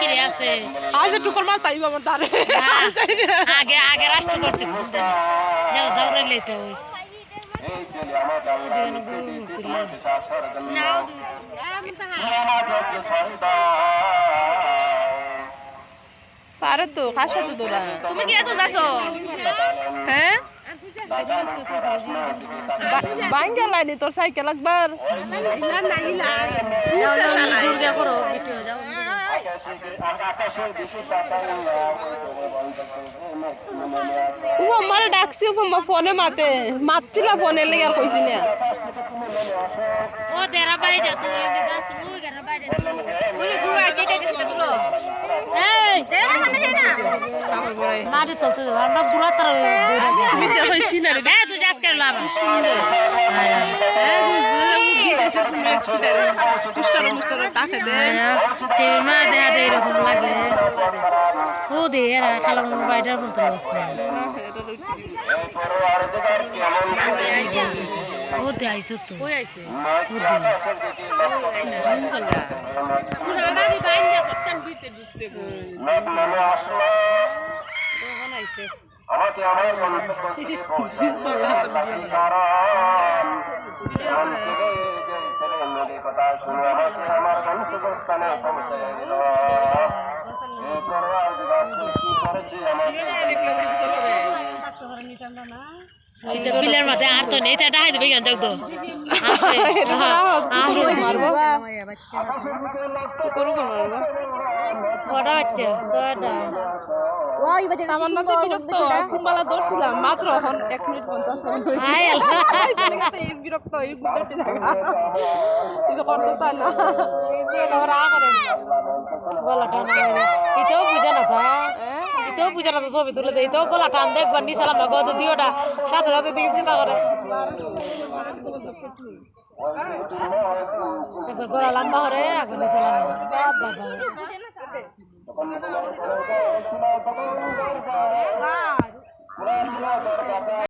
কিরে আছে আজ টুকর মাছ পাইব আমার না, আগে আগে রাষ্ট্র করতে ভুলতেন যারা দৌড়ে লেতে ওই পারে তো খাসো তো তোরা তুমি কি এত যাচ্ছ হ্যাঁ বাইঙ্গা লাইনি তোর সাইকেল একবার দুর্গা করো বেটি হয়ে যাও ও আমার ডাকছি আমার ফোনে মাতে মাতছিল ফোনে লেগে আর কইছি না ও দেরা বাড়ি যাচ্ছি ওই দেরা বাড়ি ওই গুড়া যেটা গুলো এই দেরা মানে যাই না না রে চলতে আমরা গুড়া তার মিছে হইছি না রে হ্যাঁ তুই করে লাভ পুষ্টার মুষ্টার টাকা দে। তে মা দেয়া দে এরকম লাগে। ও দে এরা খালাম বাইরের মতো আসলে ও দে আইছো তো। ওই আইছে? ও দে। আমাকে আমার মন্তব্য থেকে পৌঁছে কারণ জীবন থেকে যে ছেলে মেয়েদের কথা শুনে আমাকে আমার গন্তব্যস্থানে পৌঁছে দিল এরপর আর কি করেছি আমাকে সেটা বিলের মাঝে আর তো নেই তা ডাহাই দেবে কেন জগদ আসে। কটা বাচ্চা ছয়টা। আমার কুম্বালা দৌড়ছিলাম মাত্র এখন এক মিনিট পঞ্চাশ সেকেন্ড হয়েছে। হাই আল্লাহ। এই বিরক্ত এই গুজরটি থাকা। করতে চায় না করে। গলা পূজাটা তো ছবি তুলে দেই তো গলা টান দেখবার নিছিলাম গদ দিওটা সাথে সাথে দেখি চিন্তা করে। একবার গলা লম্বা করে একবার নিছিলাম বাবা।